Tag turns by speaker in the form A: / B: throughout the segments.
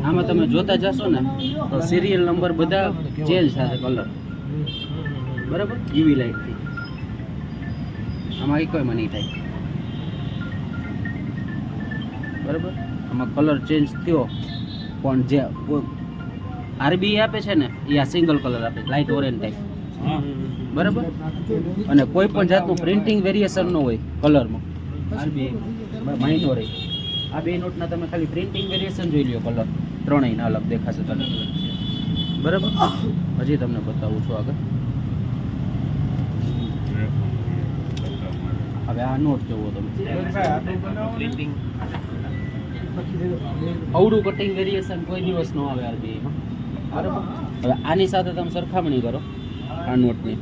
A: આમાં તમે જોતા જશો ને તો સિરિયલ નંબર બધા ચેન્જ થશે કલર બરાબર? યુવી લાઇટથી આમાં એક કોઈ નહીં થાય. બરાબર? આમાં કલર ચેન્જ થયો પણ જે આરબી આપે છે ને એ આ સિંગલ કલર આપે લાઇટ ઓરેન્જ ટાઈપ બરાબર? અને કોઈ પણ જાતનું પ્રિન્ટિંગ વેરિએશન ન હોય કલરમાં માઇનો રહી. આ બે નોટના તમે ખાલી પ્રિન્ટિંગ વેરિએશન જોઈ લ્યો કલર ત્રણેયના અલગ દેખાશે કલર બરાબર? હજી તમને બતાવું છું આગળ. હવે આ નોટ જોવો તમે. અવડું કટિંગ વેરિએશન કોઈ દિવસ ન આવે આરબીઆઈમાં બરાબર? હવે આની સાથે તમે સરખામણી કરો, આ નોટની.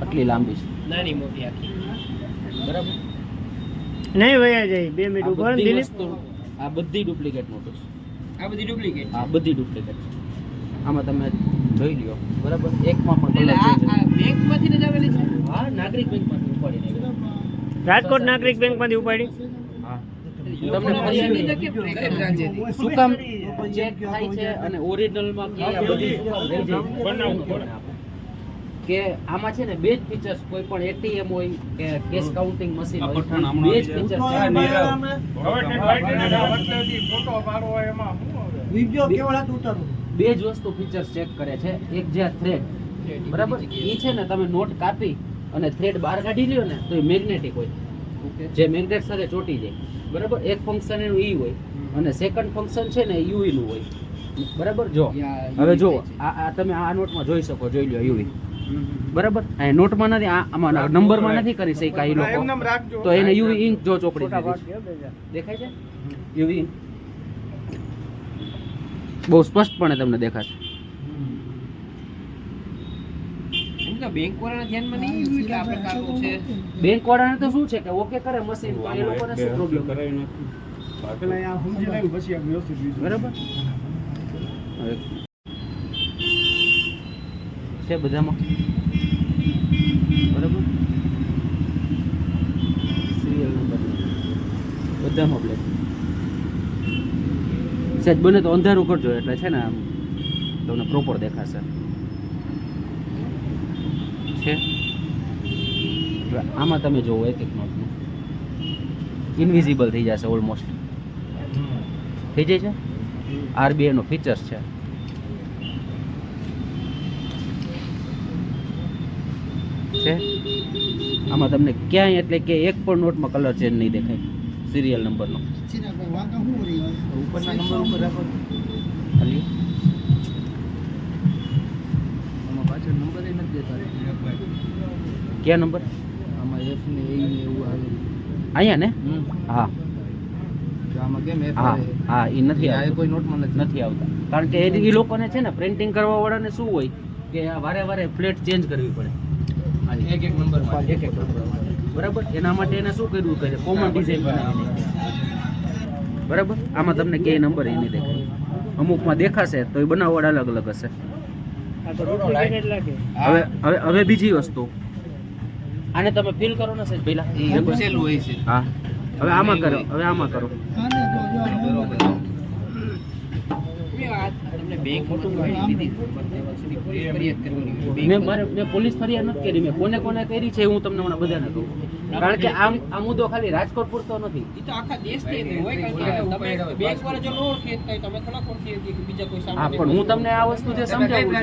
A: આટલી લાંબી છે.
B: નાની મોટી આખી.
A: બરાબર?
C: નહીં વયા જાય બે મિનિટ
A: ઊભો
C: દિલીપ.
A: આ બધી ડુપ્લિકેટ નોટો છે.
B: આ બધી ડુપ્લિકેટ
A: આ બધી ડુપ્લિકેટ આમાં તમે જોઈ લ્યો. બરાબર? એકમાં પણ કલર
B: આ
A: છે
B: આ બેંકમાંથી જ આવેલી છે?
A: હા નાગરિક બેંકમાંથી ઉપાડીને આવ્યો.
C: રાજકોટ નાગરિક બેંકમાંથી ઉપાડી
B: તમને?
A: શું કામ ચેક થાય છે અને ઓરિજિનલમાં કે આ બધી રહી જાય? કે આમાં છે ને બે જ ફીચર્સ કોઈ પણ એટીએમ હોય કે કેશ કાઉન્ટિંગ મશીન હોય બે જ ફીચર બે જ વસ્તુ ફીચર્સ ચેક કરે છે એક જે થ્રેડ બરાબર એ છે ને તમે નોટ કાપી અને થ્રેડ બહાર કાઢી લ્યો ને તો એ મેગ્નેટિક હોય જે મેગ્નેટ સાથે ચોટી જાય બરાબર એક ફંક્શન એનું ઈ હોય અને સેકન્ડ ફંક્શન છે ને યુવી નું હોય બરાબર જો હવે જો આ આ તમે આ નોટમાં જોઈ શકો જોઈ લ્યો યુવી બરાબર? આ નોટમાં નથી આમાં નંબરમાં નથી કરી શક્યા એ લોકો. તો એને યુવી ઇંક જો ચોપડી દેખાય છે? UV ink. બહુ સ્પષ્ટપણે તમને દેખાશે.
B: બેંક વાળાના ધ્યાનમાં નહીં આવ્યું કે આપણે કાઢવું છે.
A: બેંક વાળાને તો શું છે કે ઓકે કરે મશીન એ લોકોને શું પ્રોબ્લેમ બરાબર? હવે છે બધામાં? બરાબર? સિરિયલ નંબર બધામાં બ્લેક સહેજ બને તો અંધારું કરજો એટલે છે ને આમ તમને પ્રોપર દેખાશે. છે? આમાં તમે જોવો એક એક નોટનું. ઇન્વિઝિબલ થઈ જશે ઓલમોસ્ટ થઈ જાય છે? આરબીઆઈ નો ફીચર્સ છે. છે? આમાં તમને ક્યાંય એટલે કે એક પણ નોટમાં કલર ચેન્જ નહીં દેખાય. સિરિયલ નંબરનો ઉપરના નંબર ઉપર રાખો. ખાલી.
B: આમાં પાછળ નંબર એ નથી દેતા
A: ક્યાં નંબર
B: આમાં એફ ને એ ને એવું આવે.
A: અહીંયા ને? હા.
B: આમાં કેમ એફ
A: હા હા એ નથી
B: આ કોઈ નોટમાં નથી.
A: નથી આવતા. કારણ કે એ એ લોકોને છે ને પ્રિન્ટિંગ કરવા વાળાને શું હોય? કે આ વારે વારે ફ્લેટ ચેન્જ કરવી પડે.
B: એક એક નંબર
A: એક એક નંબર બરાબર? એના માટે એને શું કર્યું કે કોમન ડિઝાઇન બનાવીને બરાબર? આમાં તમને કે નંબર એ નહીં દેખાય. અમુકમાં દેખાશે તો એ બનાવટ અલગ અલગ હશે.
C: આ તો ડુપ્લિકેટ લાગે.
A: હવે હવે હવે બીજી વસ્તુ. આને તમે ફીલ કરો ને સાહેબ પહેલા.
B: એ ઘૂસેલું હોય છે.
A: હા. હવે આમાં કરો હવે આમાં કરો.
B: બરોબર તમને બેંક મોટું લીધી પોલીસ ફરિયાદ કરવાની
A: મેં પોલીસ ફરિયાદ નથી કરી. મેં કોને કોને કરી છે હું તમને હમણાં બધાને કહું. કારણ કે આમ આ મુદ્દો ખાલી રાજકોટ પૂરતો નથી.
B: એ તો આખા દેશની હોય તમે બેંક વાળા જો ન ઓળખે તમે થોડા ઓળખી બીજા કોઈ
A: હા પણ હું તમને આ વસ્તુ જે સમજાવું